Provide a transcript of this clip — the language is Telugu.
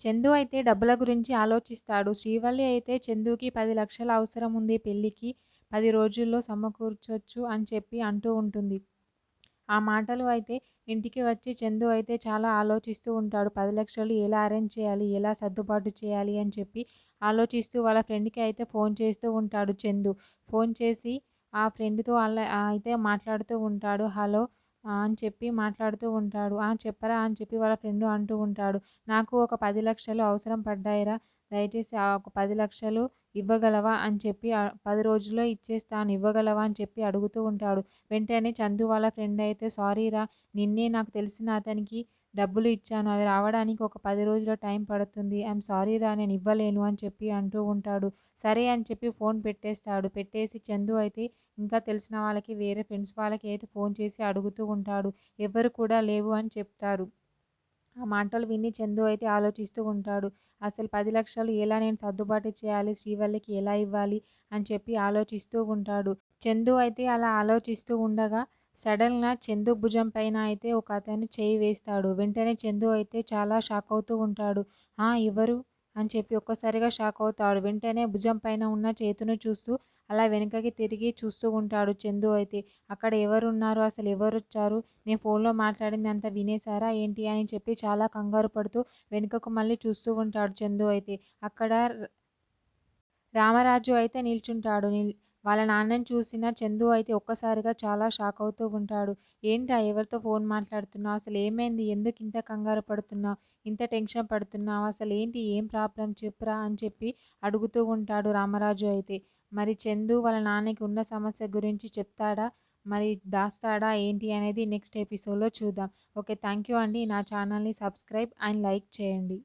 చందు అయితే డబ్బుల గురించి ఆలోచిస్తాడు. శ్రీవల్లి అయితే చందుకి పది లక్షల అవసరం ఉంది పెళ్ళికి. పది రోజుల్లో సమకూర్చొచ్చు అని చెప్పి అంటూ ఉంటుంది. ఆ మాటలు అయితే ఇంటికి వచ్చి చందు అయితే చాలా ఆలోచిస్తూ ఉంటాడు. పది లక్షలు ఎలా అరేంజ్ చేయాలి? ఎలా సర్దుబాటు చేయాలి? అని చెప్పి ఆలోచిస్తూ వాళ్ళ ఫ్రెండ్కి అయితే ఫోన్ చేస్తూ ఉంటాడు చందు. ఫోన్ చేసి ఆ ఫ్రెండ్తో అలా అయితే మాట్లాడుతూ ఉంటాడు. హలో అని చెప్పి మాట్లాడుతూ ఉంటాడు. ఆ చెప్పరా అని చెప్పి వాళ్ళ ఫ్రెండ్ అంటూ ఉంటాడు. నాకు ఒక పది లక్షలు అవసరం పడ్డాయిరా. దయచేసి ఆ ఒక పది లక్షలు ఇవ్వగలవా అని చెప్పి పది రోజుల్లో ఇచ్చేస్తాను ఇవ్వగలవా అని చెప్పి అడుగుతూ ఉంటాడు. వెంటనే చందు వాళ్ళ ఫ్రెండ్ అయితే సారీరా నిన్నే నాకు తెలిసిన అతనికి డబ్బులు ఇచ్చాను. అవి రావడానికి ఒక పది రోజుల టైం పడుతుంది. ఐఎమ్ సారీ రా నేను ఇవ్వలేను అని చెప్పి అంటూ ఉంటాడు. సరే అని చెప్పి ఫోన్ పెట్టేస్తాడు. పెట్టేసి చందు అయితే ఇంకా తెలిసిన వాళ్ళకి వేరే ఫ్రెండ్స్ వాళ్ళకి అయితే ఫోన్ చేసి అడుగుతూ ఉంటాడు. ఎవరు కూడా లేవు అని చెప్తారు. ఆ మాటలు విని చందు అయితే ఆలోచిస్తూ ఉంటాడు. అసలు పది లక్షలు ఎలా నేను సర్దుబాటు చేయాలి? శ్రీవల్లికి ఎలా ఇవ్వాలి? అని చెప్పి ఆలోచిస్తూ ఉంటాడు. చందు అయితే అలా ఆలోచిస్తూ ఉండగా సడన్గా చందు భుజం పైన అయితే ఒక అతను చేయి వేస్తాడు. వెంటనే చందు అయితే చాలా షాక్ అవుతూ ఉంటాడు. ఎవరు? అని చెప్పి ఒక్కసారిగా షాక్ అవుతాడు. వెంటనే భుజం పైన ఉన్న చేతును చూస్తూ అలా వెనుకకి తిరిగి చూస్తూ ఉంటాడు చందు అయితే. అక్కడ ఎవరున్నారు? అసలు ఎవరు వచ్చారు నేను ఫోన్లో మాట్లాడింది అంత వినేశారా? ఏంటి? అని చెప్పి చాలా కంగారు పడుతూ వెనుకకు మళ్ళీ చూస్తూ ఉంటాడు చందు అయితే. అక్కడ రామరాజు అయితే నిల్చుంటాడు. నిల్ వాళ్ళ నాన్నని చూసిన చందు అయితే ఒక్కసారిగా చాలా షాక్ అవుతూ ఉంటాడు. ఏంటా ఎవరితో ఫోన్ మాట్లాడుతున్నావు? అసలు ఏమైంది? ఎందుకు ఇంత కంగారు పడుతున్నావు? ఇంత టెన్షన్ పడుతున్నావు? అసలు ఏంటి? ఏం ప్రాబ్లం చెప్పురా అని చెప్పి అడుగుతూ ఉంటాడు రామరాజు అయితే. మరి చందు వాళ్ళ నాన్నకి ఉన్న సమస్య గురించి చెప్తాడా? మరి దాస్తాడా? ఏంటి? అనేది నెక్స్ట్ ఎపిసోడ్లో చూద్దాం. ఓకే థ్యాంక్ యూ అండి. నా ఛానల్ని సబ్స్క్రైబ్ అండ్ లైక్ చేయండి.